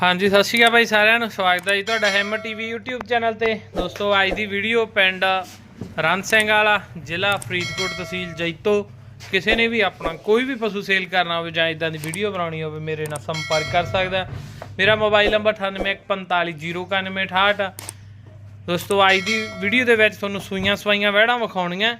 ਹਾਂਜੀ, ਸਤਿ ਸ਼੍ਰੀ ਅਕਾਲ ਬਾਈ ਸਾਰਿਆਂ ਨੂੰ। ਸਵਾਗਤ ਹੈ ਜੀ ਤੁਹਾਡਾ ਹੈਮਰ ਟੀਵੀ YouTube ਚੈਨਲ ਤੇ। ਦੋਸਤੋ, ਅੱਜ ਦੀ ਵੀਡੀਓ ਪਿੰਡ ਰਣ ਸਿੰਘ ਵਾਲਾ, ਜ਼ਿਲ੍ਹਾ ਫਰੀਦਕੋਟ ਤਹਿਸੀਲ ਜੈਤੋ। ਕਿਸੇ ਨੇ ਵੀ ਆਪਣਾ ਕੋਈ ਵੀ ਪਸ਼ੂ ਸੇਲ ਕਰਨਾ ਹੋਵੇ ਜਾਂ ਇਦਾਂ ਦੀ ਵੀਡੀਓ ਬਣਾਉਣੀ ਹੋਵੇ, ਮੇਰੇ ਨਾਲ ਸੰਪਰਕ ਕਰ ਸਕਦਾ ਮੇਰਾ ਮੋਬਾਈਲ ਨੰਬਰ 98450968 ਦੋਸਤੋ, ਅੱਜ ਦੀ ਵੀਡੀਓ ਦੇ ਵਿੱਚ ਤੁਹਾਨੂੰ ਸੂਈਆਂ ਸਵਾਈਆਂ ਵਹਿੜਾਂ ਵਿਖਾਉਣੀਆਂ।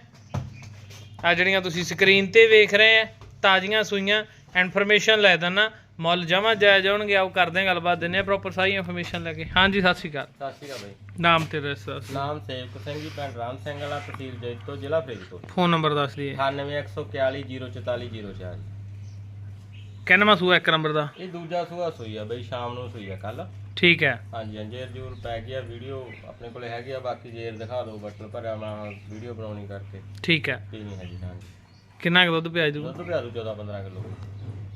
ਆ ਜਿਹੜੀਆਂ ਤੁਸੀਂ ਸਕਰੀਨ ਤੇ ਵੇਖ ਰਹੇ ਆ, ਤਾਜ਼ੀਆਂ ਸੂਈਆਂ ਇਨਫੋਰਮੇਸ਼ਨ ਲੈ ਦਿੰਨਾ ਮੁੱਲ ਜਮਾ ਜਾਇਜ਼ ਹੋਣਗੇ ਆਓ ਕਰਦੇ ਹਾਂ ਗੱਲਬਾਤ ਦਿੰਨੇ ਆ ਪ੍ਰੋਪਰ ਸਾਰੀ ਇਨਫੋਰਮੇਸ਼ਨ ਲੈ ਕੇ। ਹਾਂਜੀ ਸਤਿ ਸ਼੍ਰੀ ਅਕਾਲ। ਸਤਿ ਸ਼੍ਰੀ ਅਕਾਲ ਬਾਈ। ਨਾਮ ਤੇ ਦੱਸੋ ਨਾਮ ਸੇਵਕ ਸਿੰਘ ਜੀ ਪਿੰਡ ਰਾਮ ਸਿੰਘ ਵਾਲਾ ਤਹਿਸੀਲ ਜੈਤੋ ਜ਼ਿਲ੍ਹਾ ਫਰੀਦਕੋਟ। ਫੋਨ ਨੰਬਰ ਦੱਸ ਦਈਏ। 9814404404 ਕਿੰਨਵਾਂ ਸੂਆ ਇੱਕ ਨੰਬਰ ਦਾ? ਇਹ ਦੂਜਾ ਸੂਆ ਸੂਈ ਆ ਬਈ ਸ਼ਾਮ ਨੂੰ ਸੂਈ ਆ ਕੱਲ ਠੀਕ ਹੈ। ਹਾਂਜੀ ਅੰਜੇਰ ਜੂਰ ਪੈ ਗਿਆ ਵੀਡੀਓ ਆਪਣੇ ਕੋਲੇ ਹੈਗੀ ਆ ਬਾਕੀ ਜੇਰ ਦਿਖਾ ਦਿਓ ਬਟਨ ਭਰਿਆ ਮੈਂ ਵੀਡੀਓ ਬਣਾਉਣੀ ਕਰਕੇ। ਠੀਕ ਹੈ। ਹਾਂਜੀ। ਕਿੰਨਾ ਕੁ ਦੁੱਧ ਪਿਆ ਦੂ ਦੁੱਧ ਪਿਆ ਦੂ 14 15 ਕਿਲੋ।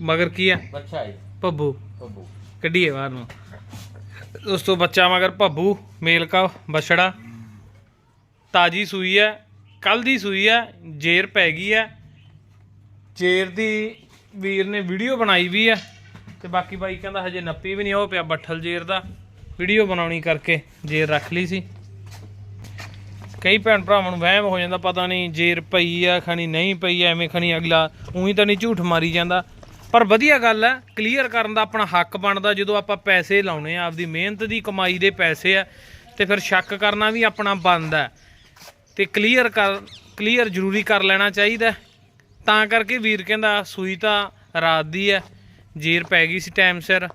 ਮਗਰ ਕੀ ਹੈ ਬੱਚਾ ਜੀ ਭੱਬੂ। ਬੱਬੂ ਕੱਢੀਏ ਬਾਹਰ ਨੂੰ। ਦੋਸਤੋ ਬੱਚਾ ਮਗਰ ਭੱਬੂ ਮੇਲ ਕਾ ਬਛੜਾ। ਤਾਜੀ ਸੂਈ ਹੈ ਕੱਲ ਦੀ ਸੂਈ ਹੈ ਜੇਰ ਪੈ ਗਈ ਹੈ ਜੇਰ ਦੀ ਵੀਰ ਨੇ ਵੀਡੀਓ ਬਣਾਈ ਵੀ ਹੈ ਤੇ ਬਾਕੀ ਬਾਈ ਕਹਿੰਦਾ ਹਜੇ ਨੱਪੀ ਵੀ ਨਹੀਂ ਉਹ ਪਿਆ ਬੱਠਲ ਜੇਰ ਦਾ। ਵੀਡੀਓ ਬਣਾਉਣੀ ਕਰਕੇ ਜੇਰ ਰੱਖ ਲਈ ਸੀ। ਕਈ ਭੈਣ ਭਰਾਵਾਂ ਨੂੰ ਵਹਿਮ ਹੋ ਜਾਂਦਾ ਪਤਾ ਨਹੀਂ ਜੇਰ ਪਈ ਆ ਖਣੀ ਨਹੀਂ ਪਈ ਐਵੇਂ ਖਣੀ ਅਗਲਾ ਉਹੀ ਤਾਂ ਨਹੀਂ ਝੂਠ ਮਾਰੀ ਜਾਂਦਾ। ਪਰ ਵਧੀਆ ਗੱਲ ਹੈ ਕਲੀਅਰ ਕਰਨ ਦਾ ਆਪਣਾ ਹੱਕ ਬਣਦਾ ਜਦੋਂ ਆਪਾਂ ਪੈਸੇ ਲਾਉਣੇ ਆ, ਆਪਦੀ ਮਿਹਨਤ ਦੀ ਕਮਾਈ ਦੇ ਪੈਸੇ ਆ, ਤੇ ਫਿਰ ਸ਼ੱਕ ਕਰਨਾ ਵੀ ਆਪਣਾ ਬਣਦਾ ਹੈ। ਤੇ ਕਲੀਅਰ ਕਰ ਕਲੀਅਰ ਜ਼ਰੂਰੀ ਕਰ ਲੈਣਾ ਚਾਹੀਦਾ ਤਾਂ ਕਰਕੇ ਵੀਰ ਕਹਿੰਦਾ, ਸੂਈ ਤਾਂ ਰਾਤ ਦੀ ਹੈ, ਜੇਰ ਪੈ ਗਈ ਸੀ ਟਾਈਮ ਸਿਰ।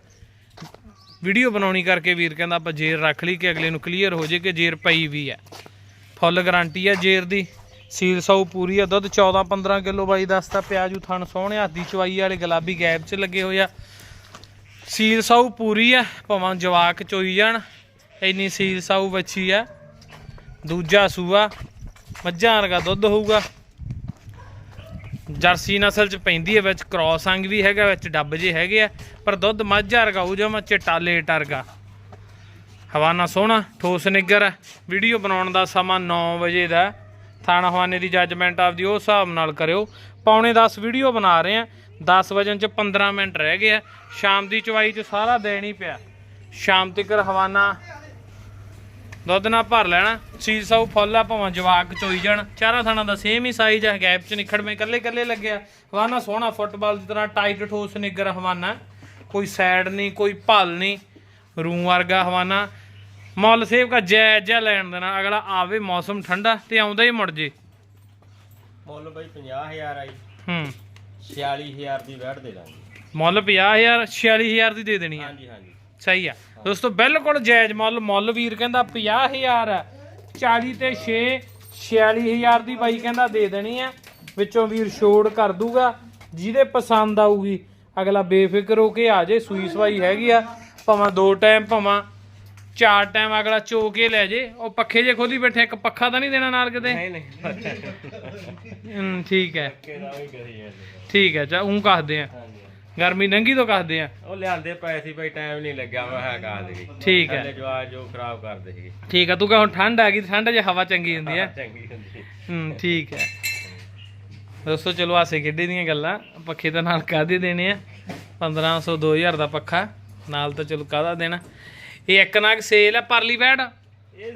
ਵੀਡੀਓ ਬਣਾਉਣੀ ਕਰਕੇ ਵੀਰ ਕਹਿੰਦਾ, ਆਪਾਂ ਜੇਰ ਰੱਖ ਲਈ ਕਿ ਅਗਲੇ ਨੂੰ ਕਲੀਅਰ ਹੋ ਜੇ ਕਿ ਜੇਰ ਪਈ ਵੀ ਹੈ। ਫੁੱਲ ਗਾਰੰਟੀ ਹੈ ਜੇਰ ਦੀ। ਸੀਲ ਸੌ ਪੂਰੀ ਆ, ਦੁੱਧ 14 15 ਕਿਲੋ ਬਾਈ ਦੱਸਦਾ ਪਿਆਜੂ ਥਣ ਸੋਹਣੇ, ਹੱਥ ਦੀ ਚਵਾਈ ਵਾਲੇ, ਗੁਲਾਬੀ ਗੈਪ 'ਚ ਲੱਗੇ ਹੋਏ ਆ। ਸੀਲ ਸੌ ਪੂਰੀ ਆ, ਭਾਵੇਂ ਜਵਾਕ ਚੋਈ ਜਾਣ, ਇੰਨੀ ਸੀਲ ਸੌ ਬੱਚੀ ਆ। ਦੂਜਾ ਸੂਆ, ਮੱਝਾਂ ਵਰਗਾ ਦੁੱਧ ਹੋਊਗਾ। ਜਰਸੀ ਨਸਲ ਚ ਪੈਂਦੀ ਹੈ ਵਿੱਚ ਕ੍ਰਾਸ ਅੰਗ ਵੀ ਹੈਗਾ, ਵਿੱਚ ਡੱਬ ਜੇ ਹੈਗੇ ਆ, ਪਰ ਦੁੱਧ ਮੱਝਾਂ ਵਰਗਾ ਹੋ ਜਾਵਾਂ ਚਿੱਟਾ ਲੇਟ ਵਰਗਾ। ਹਵਾਨਾ ਸੋਹਣਾ, ਠੋਸ ਨਿੱਗਰ ਹੈ ਵੀਡੀਓ ਬਣਾਉਣ ਦਾ ਸਮਾਂ 9 ਵਜੇ ਦਾ। ਥਾਣਾ ਹਵਾਨੇ ਦੀ ਜੱਜਮੈਂਟ ਆਪਦੀ ਉਸ ਹਿਸਾਬ ਨਾਲ ਕਰਿਓ। ਪੌਣੇ 10 ਵੀਡੀਓ ਬਣਾ ਰਹੇ ਆ। 10 ਵਜਨ ਚ 15 ਮਿੰਟ ਰਹਿ ਗਏ ਆ। ਸ਼ਾਮ ਦੀ ਚਵਾਈ ਚ ਸਾਰਾ ਦੇਣ ਹੀ ਪਿਆ। ਸ਼ਾਮ ਤੱਕ ਹਵਾਨਾ ਦੁੱਧ ਨਾਲ ਭਰ ਲੈਣਾ। ਸੀਲ ਸੌ ਫੁੱਲ ਆ, ਭਾਵੇਂ ਜਵਾਕ ਚੋਈ ਜਾਣ। ਚਾਰਾ ਥਾਣਾ ਦਾ ਸੇਮ ਹੀ ਸਾਈਜ਼ ਆ। ਗੈਪ ਚ ਨਿਖੜਵੇਂ ਕੱਲੇ ਕੱਲੇ ਲੱਗਿਆ। ਹਵਾਨਾ ਸੋਹਣਾ ਫੁੱਟਬਾਲ ਦੀ ਤਰ੍ਹਾਂ ਟਾਈਟ ਠੋਸ ਨਿੱਗਰ ਹਵਾਨਾ। ਕੋਈ ਸਾਈਡ ਨਹੀਂ, ਕੋਈ ਭਲ ਨਹੀਂ। ਰੂ ਵਰਗਾ ਹਵਾਨਾ। ਮੁੱਲ ਸੇਵ ਕਾ ਜੈ ਜੈ ਲੈਣ ਦੇਣਾ ਅਗਲਾ ਆਵੇ ਮੌਸਮ ਠੰਡਾ ਤੇ ਆਉਂਦਾ ਹੀ ਮੁੜ ਜੇ। ਮੁੱਲ ਬਈ 50000 ਆਈ। ਹੂੰ। 46000 ਦੀ ਵੈਟ ਦੇ ਦਾਂਗੇ। ਮੁੱਲ 50000 46000 ਦੀ ਦੇ ਦੇਣੀ ਆ। ਹਾਂਜੀ ਹਾਂਜੀ। ਸਹੀ ਆ। ਦੋਸਤੋ ਬਿਲਕੁਲ ਜਾਇਜ਼ ਮੁੱਲ ਮੁੱਲ ਵੀਰ ਕਹਿੰਦਾ 50000 ਆ। 40 ਤੇ 6 46000 ਦੀ ਬਾਈ ਕਹਿੰਦਾ ਦੇ ਦੇਣੀ ਆ। ਵਿੱਚੋਂ ਵੀਰ ਛੋੜ ਕਰ ਦੂਗਾ ਜਿਹਦੇ ਪਸੰਦ ਆਊਗੀ ਅਗਲਾ ਬੇਫਿਕਰ ਹੋ ਕੇ ਆ ਜੇ ਸੂਈ ਸਵਾਈ ਹੈਗੀ ਆ। ਭਾਵੇਂ ਦੋ ਟਾਈਮ ਭਾਵੇਂ ਚਾਰ ਟਾਈਮ ਅਗਲਾ ਚੋ ਕੇ ਲੈ ਜੇ ਉਹ ਪੱਖੇ ਜੇ ਖੋਲੀ ਬੈਠੇ ਇੱਕ ਪੱਖਾ ਤਾਂ ਨਹੀਂ ਦੇਣਾ ਨਾਲ ਕਿਤੇ? ਨਹੀਂ ਨਹੀਂ। ਠੀਕ ਹੈ। ਠੀਕ ਹੈ ਚਾ ਉਹ ਕਹਦੇ ਆ। ਗਰਮੀ ਨੰਗੀ ਤੋਂ ਕਹਦੇ ਆ। ਉਹ ਲਿਆਂਦੇ ਪਏ ਸੀ ਭਾਈ ਟਾਈਮ ਨਹੀਂ ਲੱਗਿਆ ਮੈਂ ਹੈ ਕਹਾ ਦੇ ਠੀਕ ਹੈ। ਜਵਾਜ ਜੋ ਖਰਾਬ ਕਰਦੇ ਸੀਗੇ। ਠੀਕ ਹੈ ਤੂੰ ਕਹ ਹੁਣ ਠੰਡ ਆ ਗਈ ਠੰਡ 'ਚ ਹਵਾ ਚੰਗੀ ਹੁੰਦੀ ਹੈ। ਚੰਗੀ ਹੁੰਦੀ ਹੂੰ। ਠੀਕ ਹੈ। ਦੋਸਤੋ ਚਲੋ ਹਾਸੇ ਖੇਡੇ ਦੀਆਂ ਗੱਲਾਂ। ਪੱਖੇ ਤਾਂ ਨਾਲ ਕਾਹਦੇ ਦੇਣੇ ਆ? 1500 2000 ਦਾ ਪੱਖਾ। ਨਾਲ ਤਾਂ ਚਲੋ ਕਾਹਦਾ ਦੇਣਾ? ਇਹ ਇੱਕ ਨਾਗ ਸੇਲ ਆ ਪਰਲੀ ਬੈਡ ਇਹ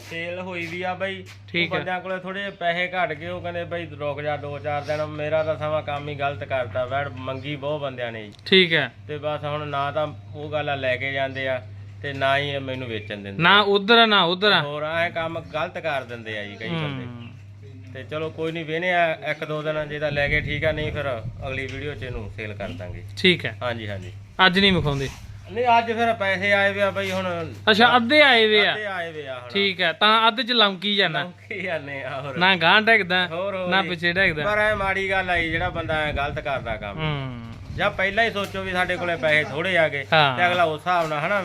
ਸੇਲ ਹੋਈ ਵੀ ਆ ਬਾਈ। ਠੀਕ ਹੈ। ਬੰਦਿਆਂ ਕੋਲੇ ਥੋੜੇ ਪੈਸੇ ਘਟ ਗਏ ਉਹ ਕਹਿੰਦੇ ਬਾਈ ਰੁਕ ਜਾ ਦੋ ਚਾਰ ਦਿਨ ਮੇਰਾ ਤਾਂ ਸਮਾਂ ਕੰਮ ਹੀ ਗਲਤ ਕਰਤਾ ਵੈੜ ਮੰਗੀ ਬਹੁਤ ਬੰਦਿਆਂ ਨੇ ਜੀ। ਠੀਕ ਹੈ ਤੇ ਬਸ ਹੁਣ ਨਾ ਤਾਂ ਉਹ ਗੱਲ ਲੈ ਕੇ ਜਾਂਦੇ ਆ ਤੇ ਨਾ ਹੀ ਮੈਨੂੰ ਵੇਚਣ ਦਿੰਦੇ ਨਾ ਉਧਰ ਨਾ ਉਧਰ ਹੋਰ ਐ ਕੰਮ ਗਲਤ ਕਰ ਦਿੰਦੇ ਆ ਜੀ ਕਈ ਬੰਦੇ। ਤੇ ਚਲੋ ਕੋਈ ਨਹੀਂ ਵੇਨੇ ਆ ਇੱਕ ਦੋ ਦਿਨ ਜੇ ਤਾਂ ਲੈ ਕੇ ਠੀਕ ਆ ਨਹੀਂ ਫਿਰ ਅਗਲੀ ਵੀਡੀਓ 'ਚ ਇਹਨੂੰ ਸੇਲ ਕਰ ਦਾਂਗੇ। ਠੀਕ ਹੈ ਹਾਂਜੀ ਹਾਂਜੀ। ਅੱਜ ਨਹੀਂ ਵਿਖਾਉਂਦੇ। ਨਹੀਂ ਅੱਜ ਫਿਰ ਪੈਸੇ ਆਏ ਵੇ ਆ ਬਈ ਹੁਣ ਅੱਛਾ ਅੱਧੇ ਆਏ ਵੇ ਆ? ਅੱਧੇ ਆਏ ਵੇ ਆ ਹੁਣ। ਠੀਕ ਹੈ ਤਾਂ ਅੱਧ ਚ ਲੰਕੀ ਜਾਣਾ ਕੀ ਜਾਂਦੇ ਆ ਹੋਰ। ਨਾ ਗਾਂ ਡੈਗਦਾ ਨਾ। ਪਿੱਛੇ ਡੈਗਦਾ। ਪਰ ਐ ਮਾੜੀ ਗੱਲ ਆਈ ਜਿਹੜਾ ਬੰਦਾ ਐ ਗਲਤ ਕਰਦਾ ਕੰਮ। ਹੂੰ। ਜਾਂ ਪਹਿਲਾਂ ਹੀ ਸੋਚੋ ਵੀ ਸਾਡੇ ਕੋਲੇ ਪੈਸੇ ਥੋੜੇ ਆ ਗਏ। ਤੇ ਅਗਲਾ ਉਸ ਹਿਸਾਬ ਨਾਲ ਹਨਾ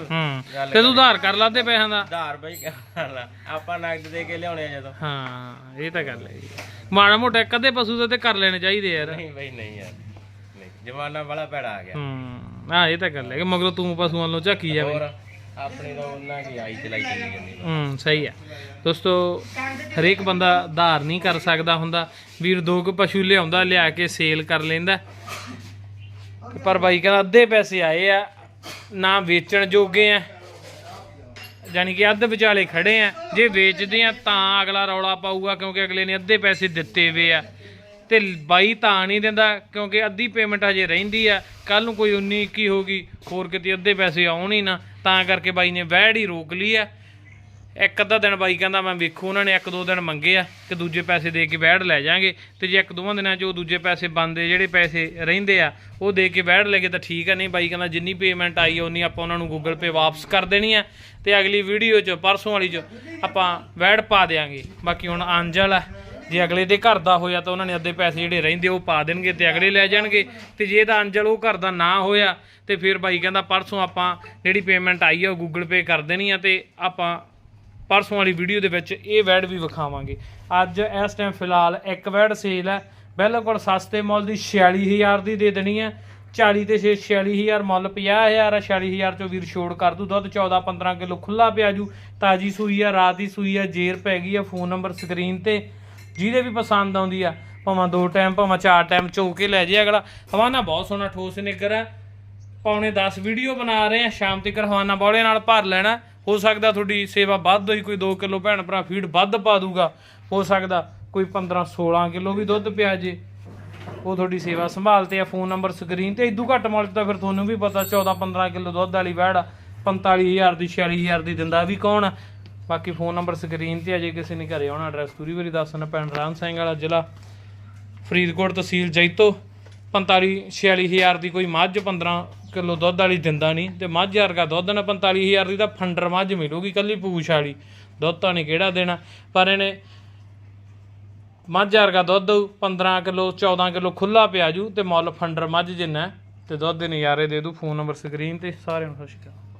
ਤੇ ਤੂੰ ਉਧਾਰ ਕਰ ਲਾਦੇ ਪੈਸਿਆਂ ਦਾ। ਆਧਾਰ ਬਈ ਕਰ ਲਾ। ਆਪਾਂ ਨਗਦ ਦੇ ਕੇ ਲਿਆਉਣੇ ਆ ਜਦੋਂ। ਹਾਂ ਇਹ ਤਾਂ ਗੱਲ ਹੈ। ਮਾੜਾ ਮੋਟਾ ਕਦੇ ਪਸ਼ੂ ਦਾ ਤੇ ਕਰ ਲੈਣੇ ਚਾਹੀਦੇ ਯਾਰ। ਨਹੀਂ ਬਈ ਨਹੀਂ ਯਾਰ। ਨਹੀਂ ਜਮਾਨਾ ਬੜਾ ਭੈੜਾ ਆ ਗਿਆ। ਹੂੰ। ਹਾਂ ਇਹ ਤਾਂ ਗੱਲ ਹੈ ਕਿ ਮਗਰੋਂ ਤੂੰ ਪਸ਼ੂਆਂ ਨੂੰ ਝਾਕੀ ਜਾਵੇ। ਹੋਰ ਆਪਣੀ ਤਾਂ ਉਹਨਾਂ ਕੀ ਆਈ ਚਲਾਈ ਚੱਲੀ ਜਾਂਦੀ ਹੂੰ। ਸਹੀ ਹੈ। ਦੋਸਤੋ ਹਰੇਕ ਬੰਦਾ ਧਾਰ ਨਹੀਂ ਕਰ ਸਕਦਾ ਹੁੰਦਾ। ਵੀਰ ਦੋ ਕੁ ਪਸ਼ੂ ਲਿਆਉਂਦਾ ਲਿਆ ਕੇ ਸੇਲ ਕਰ ਲੈਂਦਾ। ਤੇ ਪਰ ਬਾਈ ਕਹਿੰਦਾ ਅੱਧੇ ਪੈਸੇ ਆਏ ਆ ਨਾ ਵੇਚਣ ਜੋਗੇ ਆ। ਯਾਨੀ ਕਿ ਅੱਧ ਵਿਚਾਲੇ ਖੜੇ ਆ। ਜੇ ਵੇਚਦੇ ਆ ਤਾਂ ਅਗਲਾ ਰੌਲਾ ਪਾਊਗਾ ਕਿਉਂਕਿ ਅਗਲੇ ਨੇ ਅੱਧੇ ਪੈਸੇ ਦਿੱਤੇ ਵੇ ਆ। ਤੇ ਬਾਈ ਤਾਂ ਨਹੀਂ ਦਿੰਦਾ, ਕਿਉਂਕਿ ਅੱਧੀ ਪੇਮੈਂਟ ਹਜੇ ਰਹਿੰਦੀ ਆ। ਕੱਲ ਨੂੰ ਕੋਈ 19 21 ਹੋਗੀ ਹੋਰ ਕਿਤੇ ਅੱਧੇ ਪੈਸੇ ਆਉਣ ਹੀ ਨਾ। ਤਾਂ ਕਰਕੇ ਬਾਈ ਨੇ ਵਹਿੜ ਹੀ ਰੋਕ ਲਈ ਆ। ਇੱਕ ਅੱਧਾ ਦਿਨ ਬਾਈ ਕਹਿੰਦਾ, ਮੈਂ ਵੇਖੂ ਉਹਨਾਂ ਨੇ ਇੱਕ ਦੋ ਦਿਨ ਮੰਗੇ ਆ, ਕਿ ਦੂਜੇ ਪੈਸੇ ਦੇ ਕੇ ਵਹਿੜ ਲੈ ਜਾਾਂਗੇ। ਤੇ ਜੇ ਇੱਕ ਦੋਵਾਂ ਦਿਨਾਂ 'ਚ ਉਹ ਦੂਜੇ ਪੈਸੇ ਬੰਦੇ ਜਿਹੜੇ ਪੈਸੇ ਰਹਿੰਦੇ ਆ, ਉਹ ਦੇ ਕੇ ਵਹਿੜ ਲੈ ਗਏ ਤਾਂ ਠੀਕ ਆ। ਨਹੀਂ, ਬਾਈ ਕਹਿੰਦਾ, ਜਿੰਨੀ ਪੇਮੈਂਟ ਆਈ ਆ, ਉਨੀ ਆਪਾਂ ਉਹਨਾਂ ਨੂੰ ਗੂਗਲ ਪੇ ਵਾਪਸ ਕਰ ਦੇਣੀ ਆ। ਤੇ ਅਗਲੀ ਵੀਡੀਓ 'ਚ, ਪਰਸੋਂ ਵਾਲੀ 'ਚ ਆਪਾਂ ਵਹਿੜ ਪਾ ਦੇਾਂਗੇ ਬਾਕੀ ਹੁਣ ਅੰਜਲ ਆ। ਜੇ ਅਗਲੇ ਦੇ ਘਰ ਦਾ ਹੋਇਆ ਤਾਂ ਉਹਨਾਂ ਨੇ ਅੱਧੇ ਪੈਸੇ ਜਿਹੜੇ ਰਹਿੰਦੇ ਉਹ ਪਾ ਦੇਣਗੇ ਤੇ ਅਗਲੇ ਲੈ ਜਾਣਗੇ। ਤੇ ਜੇ ਤਾਂ ਅੰਜਲ ਉਹ ਘਰ ਦਾ ਨਾ ਹੋਇਆ, ਤੇ ਫਿਰ ਬਾਈ ਕਹਿੰਦਾ ਪਰਸੋਂ ਆਪਾਂ ਜਿਹੜੀ ਪੇਮੈਂਟ ਆਈ ਆ ਉਹ ਗੂਗਲ ਪੇ ਕਰ ਦੇਣੀ ਆ ਤੇ ਆਪਾਂ ਪਰਸੋਂ ਵਾਲੀ ਵੀਡੀਓ ਦੇ ਵਿੱਚ ਇਹ ਵੈਡ ਵੀ ਵਿਖਾਵਾਂਗੇ। ਅੱਜ ਇਸ ਟਾਈਮ ਫਿਲਹਾਲ ਇੱਕ ਵੈਡ ਸੇਲ ਹੈ ਬਿਲਕੁਲ ਸਸਤੇ ਮੁੱਲ ਦੀ 46000 ਦੀ ਦੇ ਦੇਣੀ ਹੈ 40 ਤੇ 6 46000 ਮੁੱਲ 50000 ਆ 46000 ਚੋਂ ਵੀਰ ਛੋੜ ਕਰ ਦੂ ਦੁੱਧ 14 15 ਕਿਲੋ ਖੁੱਲਾ ਪਿਆ ਜੂ। ਤਾਜੀ ਸੂਈ ਆ, ਰਾਤ ਦੀ ਸੂਈ ਆ, ਜੇਰ ਪੈ ਗਈ ਆ ਫੋਨ ਨੰਬਰ ਸਕਰੀਨ ਤੇ। ਜਿਹਦੇ ਵੀ ਪਸੰਦ ਆਉਂਦੀ ਆ ਭਾਵੇਂ ਦੋ ਟਾਈਮ ਭਾਵੇਂ ਚਾਰ ਟਾਈਮ ਚੋ ਕੇ ਲੈ ਜੇ ਅਗਲਾ। ਹਵਾਨਾ ਬਹੁਤ ਸੋਹਣਾ ਠੋਸ ਨਿੱਗਰ ਆ। ਪੌਣੇ 10 ਵੀਡੀਓ ਬਣਾ ਰਹੇ ਆ ਸ਼ਾਮ ਤੱਕ ਹਵਾਨਾ ਬੌਲੇ ਨਾਲ ਭਰ ਲੈਣਾ। ਹੋ ਸਕਦਾ ਤੁਹਾਡੀ ਸੇਵਾ ਵੱਧ ਹੋਈ ਕੋਈ 2 ਕਿਲੋ ਭੈਣ ਭਰਾ ਫੀਡ ਵੱਧ ਪਾ ਦੂਗਾ। ਹੋ ਸਕਦਾ ਕੋਈ 15 16 ਕਿਲੋ ਵੀ ਦੁੱਧ ਪਿਆ ਜੇ। ਉਹ ਤੁਹਾਡੀ ਸੇਵਾ ਸੰਭਾਲਤੇ ਆ ਫੋਨ ਨੰਬਰ ਸਕਰੀਨ ਤੇ। ਇਦੋਂ ਘੱਟ ਮੁੱਲ ਤਾਂ ਫਿਰ ਤੁਹਾਨੂੰ ਵੀ ਪਤਾ 14 15 ਕਿਲੋ ਦੁੱਧ ਵਾਲੀ ਵੈੜ ਆ, 45000 ਦੀ 46000 ਦੀ ਦਿੰਦਾ ਵੀ ਕੌਣ ਆ? ਬਾਕੀ ਫੋਨ ਨੰਬਰ ਸਕਰੀਨ ਤੇ ਆ, ਜੇ ਕਿਸੇ ਨੇ ਘਰੇ ਆਉਣਾ ਐਡਰੈਸ ਪੂਰੀ ਵਾਰੀ ਦੱਸਣਾ ਪੈਣ ਰਾਮ ਸਿੰਘ ਵਾਲਾ ਜ਼ਿਲ੍ਹਾ, ਫਰੀਦਕੋਟ ਤਹਿਸੀਲ ਜੈਤੋ। 45 46000 ਦੀ ਕੋਈ ਮੱਝ 15 ਕਿਲੋ ਦੁੱਧ ਵਾਲੀ ਦਿੰਦਾ ਨਹੀਂ। ਤੇ ਮੱਝ ਵਰਗਾ ਦੁੱਧ ਨਾ 45000 ਦੀ ਤਾਂ ਫੰਡਰ ਮੱਝ ਮਿਲੂਗੀ ਕੱਲੀ ਪੂਛ ਵਾਲੀ। ਦੁੱਧ ਤਾਂ ਨਹੀਂ ਕਿਹੜਾ ਦੇਣਾ। ਪਰ ਇਹਨੇ ਮੱਝ ਵਰਗਾ ਦੁੱਧ ਦਊ 15 ਕਿਲੋ 14 ਕਿਲੋ ਖੁੱਲਾ ਪਿਆ ਜੂ ਤੇ ਮੁੱਲ ਫੰਡਰ ਮੱਝ ਜਿੰਨਾ ਹੈ, ਤੇ ਦੁੱਧ ਦੇ ਨਜ਼ਾਰੇ ਦੇ ਦੂ ਫੋਨ ਨੰਬਰ ਸਕਰੀਨ ਤੇ, ਸਾਰਿਆਂ ਨੂੰ ਸਤਿ ਸ਼੍ਰੀ ਅਕਾਲ।